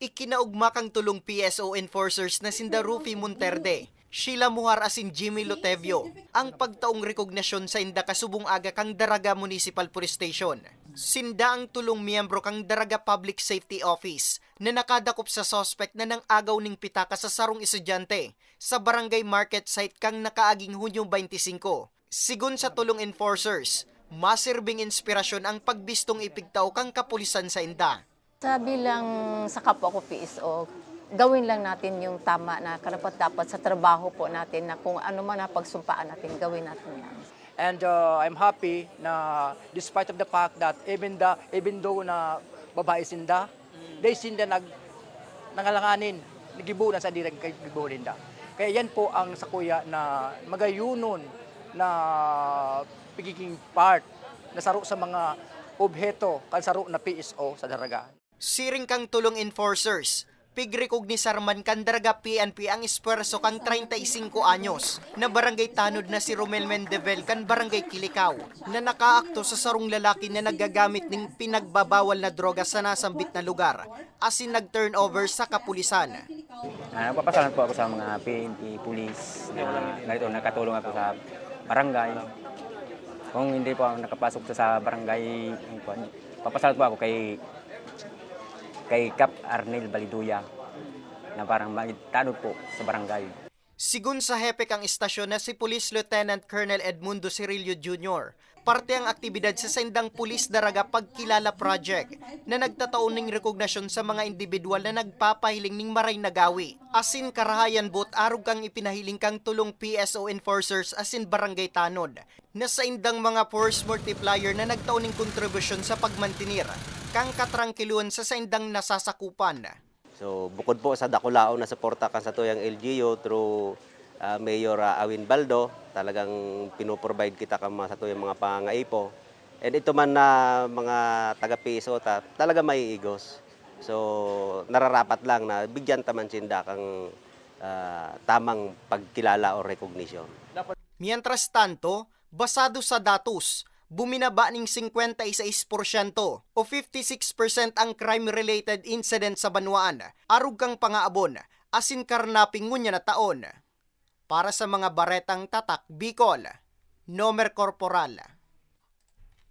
Ikinaugma kang tulong PSO enforcers na sinda Rufy Monterde, Sheila Muhar asin Jimmy Lotevio, ang pagtaong rekognasyon sa inda kasubong aga kang Daraga Municipal Police Station. Sinda ang tulong miyembro kang Daraga Public Safety Office na nakadakop sa suspect na nang agaw ning pitaka sa sarong estudyante sa barangay market site kang nakaaging Hunyo 25. Sigun sa tulong enforcers, masirbing inspirasyon ang pagbistong ipigtaw kang kapulisan sa inda. Sa bilang sa kapwa ko PSO, gawin lang natin yung tama na karapat dapat sa trabaho po natin na kung ano man ang pagsumpaan natin, gawin natin yan. And uh, I'm happy na despite of the fact that even the even though na babae sinda, they sinda nag nangalanganin, nagibunan sa direk kay gibulinda. Kaya yan po ang sa kuya na magayunon na pagiging part na saro sa mga obheto kan saro na PSO sa daraga. Siring kang tulong enforcers, pigrecognisar man kan daraga PNP ang espuerso kang 35 anyos na barangay tanod na si Romel Mendevel kan barangay Kilikaw na nakaakto sa sarong lalaki na nagagamit ng pinagbabawal na droga sa nasambit na lugar asin nag-turnover sa kapulisan. Ah, nagpapasalamat po ako sa mga PNP, police, na narito nakatulong ako sa barangay. Kung hindi po ako nakapasok sa, barangay, papasalamat po ako kay kay Cap Arnel Baliduya na parang magtanod po sa barangay. Sigun sa hepe kang istasyon na si Police Lieutenant Colonel Edmundo Cirillo Jr., parte ang aktibidad sa Sendang Police Daraga Pagkilala Project na nagtataon ng rekognasyon sa mga individual na nagpapahiling ning maray nagawi. Asin karahayan bot arog kang ipinahiling kang tulong PSO enforcers asin barangay tanod na sa indang mga force multiplier na nagtaon ng kontribusyon sa pagmantinir kang katrangkiluan sa saindang nasasakupan. So bukod po sa dakulao na suporta kan sa tuyang LGU through ah, Mayor ah, Awin Baldo, talagang pinoprovide kita kan mga sa tuyang mga pangaipo. And ito man na mga taga PSO ta, talaga may igos. So nararapat lang na bigyan taman sinda kang ah, tamang pagkilala o recognition. Mientras tanto, basado sa datos, buminaba ng 56% o 56% ang crime-related incident sa Banwaan, arug kang pangaabon, asin karnaping ngunya na taon. Para sa mga baretang tatak, Bicol, Nomer Corporal.